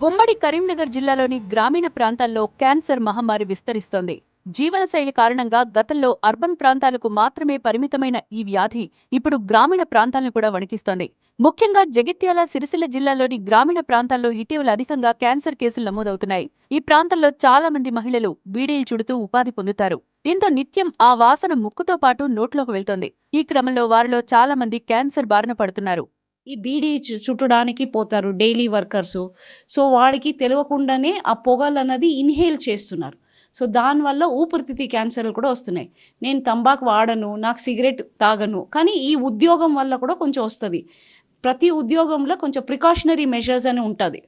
ఉమ్మడి కరీంనగర్ జిల్లాలోని గ్రామీణ ప్రాంతాల్లో క్యాన్సర్ మహమ్మారి విస్తరిస్తోంది. జీవనశైలి కారణంగా గతంలో అర్బన్ ప్రాంతాలకు మాత్రమే పరిమితమైన ఈ వ్యాధి ఇప్పుడు గ్రామీణ ప్రాంతాలను కూడా వణికిస్తోంది. ముఖ్యంగా జగిత్యాల సిరిసిల్ల జిల్లాలోని గ్రామీణ ప్రాంతాల్లో ఇటీవల అధికంగా క్యాన్సర్ కేసులు నమోదవుతున్నాయి. ఈ ప్రాంతంలో చాలా మంది మహిళలు బీడీలు చుడుతూ ఉపాధి పొందుతారు. దీంతో నిత్యం ఆ వాసన ముక్కుతో పాటు నోట్లోకి వెళ్తోంది. ఈ క్రమంలో వారిలో చాలా మంది క్యాన్సర్ బారిన పడుతున్నారు. ఈ బీడీ చుట్టడానికి పోతారు డైలీ వర్కర్స్. సో వాడికి తెలియకుండానే ఆ పొగలు అన్నది ఇన్హేల్ చేస్తున్నారు. సో దానివల్ల ఊపిరితిత్తి క్యాన్సర్లు కూడా వస్తున్నాయి. నేను తంబాకు వాడను నాకు సిగరెట్ తాగను కానీ ఈ ఉద్యోగం వల్ల కూడా కొంచెం వస్తుంది. ప్రతి ఉద్యోగంలో కొంచెం ప్రికాషనరీ మెజర్స్ అని ఉంటుంది.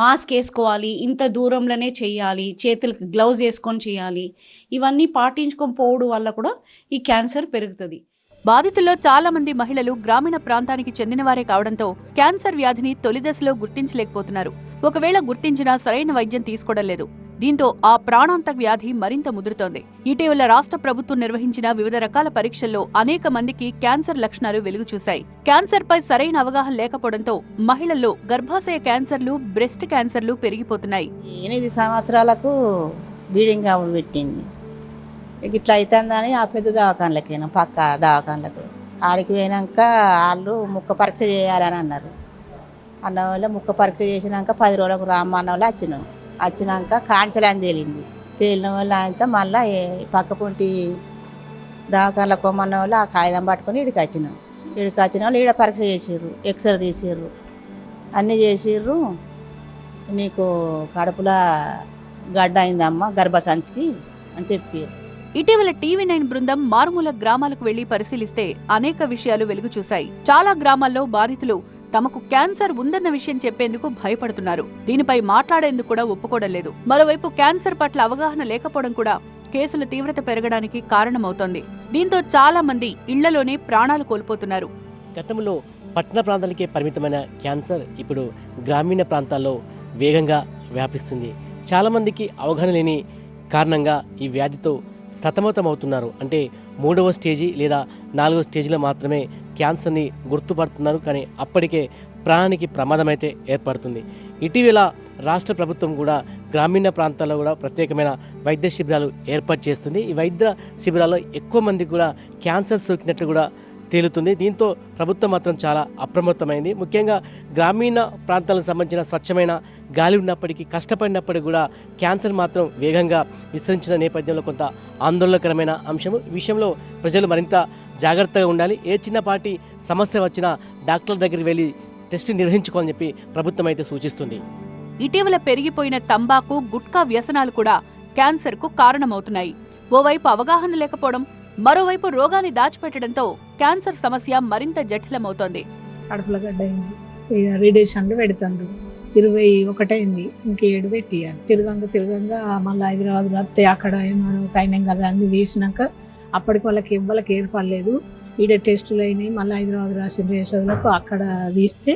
మాస్క్ వేసుకోవాలి ఇంత దూరంలోనే చేయాలి చేతులకు గ్లౌజ్ వేసుకొని చేయాలి ఇవన్నీ పాటించుకొని పోవడం వల్ల కూడా ఈ క్యాన్సర్ పెరుగుతుంది. బాధితుల్లో చాలా మంది మహిళలు గ్రామీణ ప్రాంతానికి చెందినవారే కావడంతో క్యాన్సర్ వ్యాధిని తొలి దశలో గుర్తించలేకపోతున్నారు. ఒకవేళ గుర్తించినా సరైన వైద్యం తీసుకోవడం లేదు. దీంతో ఆ ప్రాణాంతక వ్యాధి మరింత ముదురుతోంది. ఇటీవల రాష్ట్ర ప్రభుత్వం నిర్వహించిన వివిధ రకాల పరీక్షల్లో అనేక మందికి క్యాన్సర్ లక్షణాలు వెలుగు చూశాయి క్యాన్సర్ పై సరైన అవగాహన లేకపోవడంతో మహిళల్లో గర్భాశయ క్యాన్సర్లు బ్రెస్ట్ క్యాన్సర్లు పెరిగిపోతున్నాయి. ఎనిమిది సంవత్సరాలకు బీడింగ్ పెట్టింది. ఇట్లా అవుతుందని ఆ పెద్ద దవాఖానలకేనా పక్క దవాఖానలకు. ఆడికి పోయినాక వాళ్ళు ముక్క పరీక్ష చేయాలని అన్నారు. అన్న వల్ల ముక్క పరీక్ష చేసినాక పది రోజులకు రామ్మ అన్న వాళ్ళు వచ్చినాం వచ్చినాక కాన్సల్ అని తేలింది. తేలిన వాళ్ళు ఆయనతో మళ్ళీ పక్క పొంటి దవాఖానలకు పోమన్న వాళ్ళు ఆ కాగితం పట్టుకొని ఇడికి వచ్చినాం ఇడికి వచ్చిన వాళ్ళు ఈడ పరీక్ష చేసిర్రు ఎక్స్రే తీసిర్రు. అన్నీ చేసిర్రు. నీకు కడుపులో గడ్డ అయిందమ్మ గర్భసంచికి అని చెప్పారు ఇటీవల టీవీ నైన్ బృందం మారుమూల గ్రామాలకు వెళ్ళి పరిశీలిస్తే అనేక విషయాలు వెలుగు చూశాయి. చాలా గ్రామాల్లో బాధితులు తమకు క్యాన్సర్ ఉందన్న విషయం చెప్పేందుకు భయపడుతున్నారు. దీనిపై మాట్లాడేందుకు కూడా ఒప్పుకోవడం లేదు. మరోవైపు క్యాన్సర్ పట్ల అవగాహన లేకపోవడం కూడా కేసుల తీవ్రత పెరగడానికి కారణమవుతోంది. దీంతో చాలా మంది ఇళ్ళలోనే ప్రాణాలు కోల్పోతున్నారు. గతంలో పట్టణ ప్రాంతాలకే పరిమితమైన క్యాన్సర్ ఇప్పుడు గ్రామీణ ప్రాంతాల్లో వేగంగా వ్యాపిస్తుంది. చాలామందికి అవగాహన లేని కారణంగా ఈ వ్యాధితో సతమతమవుతున్నారు. అంటే మూడవ స్టేజీ లేదా నాలుగవ స్టేజీలో మాత్రమే క్యాన్సర్ని గుర్తుపడుతున్నారు. కానీ అప్పటికే ప్రాణానికి ప్రమాదమైతే ఏర్పడుతుంది. ఇటీవల రాష్ట్ర ప్రభుత్వం కూడా గ్రామీణ ప్రాంతాల్లో కూడా ప్రత్యేకమైన వైద్య శిబిరాలు ఏర్పాటు చేస్తుంది. ఈ వైద్య శిబిరాల్లో ఎక్కువ మంది కూడా క్యాన్సర్ సోకినట్లు కూడా తేలుతుంది. దీంతో ప్రభుత్వం మాత్రం చాలా అప్రమత్తమైంది. ముఖ్యంగా గ్రామీణ ప్రాంతాలకు సంబంధించిన స్వచ్ఛమైన గాలి ఉన్నప్పటికీ కష్టపడినప్పటికీ కూడా క్యాన్సర్ మాత్రం వేగంగా విస్తరించిన నేపథ్యంలో కొంత ఆందోళనకరమైన అంశము. ఈ విషయంలో ప్రజలు మరింత జాగ్రత్తగా ఉండాలి. ఏ చిన్నపాటి సమస్య వచ్చినా డాక్టర్ల దగ్గరికి వెళ్ళి టెస్ట్ నిర్వహించుకోవాలని చెప్పి ప్రభుత్వం అయితే సూచిస్తుంది. ఇటీవల పెరిగిపోయిన తంబాకు గుట్కా వ్యసనాలు కూడా క్యాన్సర్కు కారణమవుతున్నాయి. ఓవైపు అవగాహన లేకపోవడం మరోవైపు రోగాన్ని దాచిపెట్టడంతో క్యాన్సర్ సమస్య మరింత జటిలమవుతోంది కడుపులో గడ్డ అయింది ఇక రేడియేషన్లు పెడుతుండ్రు. ఇరవై ఒకటైంది. ఇంకేడు పెట్టియాలి. తిరగంగా తిరగంగా మళ్ళీ హైదరాబాద్లో వస్తే అక్కడ ఏమో కైనం కదా అన్ని తీసినాక అప్పటికి వాళ్ళకి ఇవ్వలకి ఏర్పడలేదు. ఈడ టెస్టులు అయినాయి. మళ్ళీ హైదరాబాద్ రాసిన రేషన్లకు అక్కడ తీస్తే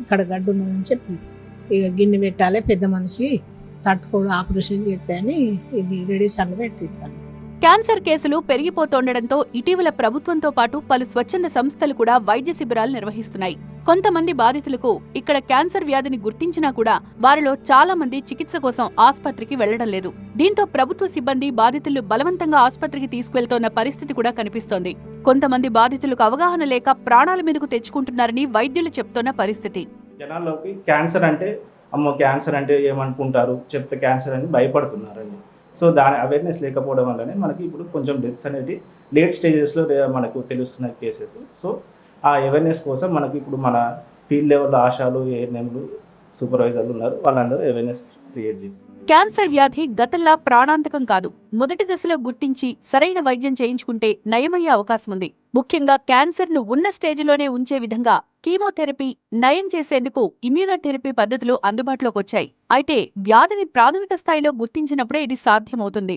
ఇక్కడ గడ్డ ఉన్నదని చెప్పి ఇక గిన్నె పెట్టాలి పెద్ద మనిషి. తట్టుకోడు ఆపరేషన్ చేస్తే అని ఇవి రేడియేషన్లు పెట్టిస్తాను క్యాన్సర్ కేసులు పెరిగిపోతుండటంతో ఇటీవల ప్రభుత్వంతో పాటు పలు స్వచ్ఛంద సంస్థలు కూడా వైద్య శిబిరాలు నిర్వహిస్తున్నాయి. కొంతమంది బాధితులకు ఇక్కడ క్యాన్సర్ వ్యాధిని గుర్తించినా కూడా వారిలో చాలా మంది చికిత్స కోసం ఆసుపత్రికి వెళ్ళడం లేదు. దీంతో ప్రభుత్వ సిబ్బంది బాధితులు బలవంతంగా ఆసుపత్రికి తీసుకువెళ్తోన్న పరిస్థితి కూడా కనిపిస్తోంది. కొంతమంది బాధితులకు అవగాహన లేక ప్రాణాల మీదకు తెచ్చుకుంటున్నారని వైద్యులు చెప్తోన్న పరిస్థితి. జనాల్లోకి క్యాన్సర్ అంటే అమ్మో క్యాన్సర్ అంటే ఏమనుకుంటారు? చెప్తే క్యాన్సర్ అని భయపడుతున్నారని. సో దాని అవేర్నెస్ లేకపోవడం వల్లనే మనకి ఇప్పుడు కొంచెం డెత్స్ అనేది లేట్ స్టేజెస్లో మనకు తెలుస్తున్న కేసెస్ సో ఆ అవేర్నెస్ కోసం మనకి ఇప్పుడు మన ఫీల్డ్ లెవెల్ ఆశాలు ఏఎన్ఎంలు సూపర్వైజర్లు ఉన్నారు. వాళ్ళందరూ అవేర్నెస్ క్రియేట్ చేస్తారు క్యాన్సర్ వ్యాధి గతంలా ప్రాణాంతకం కాదు. మొదటి దశలో గుర్తించి సరైన వైద్యం చేయించుకుంటే నయమయ్యే అవకాశం ఉంది ముఖ్యంగా క్యాన్సర్ను ఉన్న స్టేజ్లోనే ఉంచే విధంగా కీమోథెరపీ నయం చేసేందుకు ఇమ్యూనోథెరపీ పద్ధతులు అందుబాటులోకి వచ్చాయి. అయితే వ్యాధిని ప్రాథమిక స్థాయిలో గుర్తించినప్పుడే ఇది సాధ్యమవుతుంది.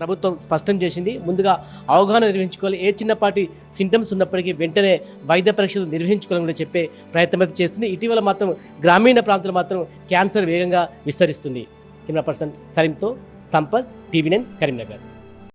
ప్రభుత్వం స్పష్టం చేసింది. ముందుగా అవగాహన నిర్వహించుకోవాలి. ఏ చిన్నపాటి సింటమ్స్ ఉన్నప్పటికీ వెంటనే వైద్య పరీక్షలు నిర్వహించుకోవాలని కూడా చెప్పే ప్రయత్నం అయితే చేస్తుంది. ఇటీవల మాత్రం గ్రామీణ ప్రాంతాలు మాత్రం క్యాన్సర్ వేగంగా విస్తరిస్తుంది. కెమెరా పర్సన్ సలీంతో సంపత్ టీవీ నైన్ కరీంనగర్.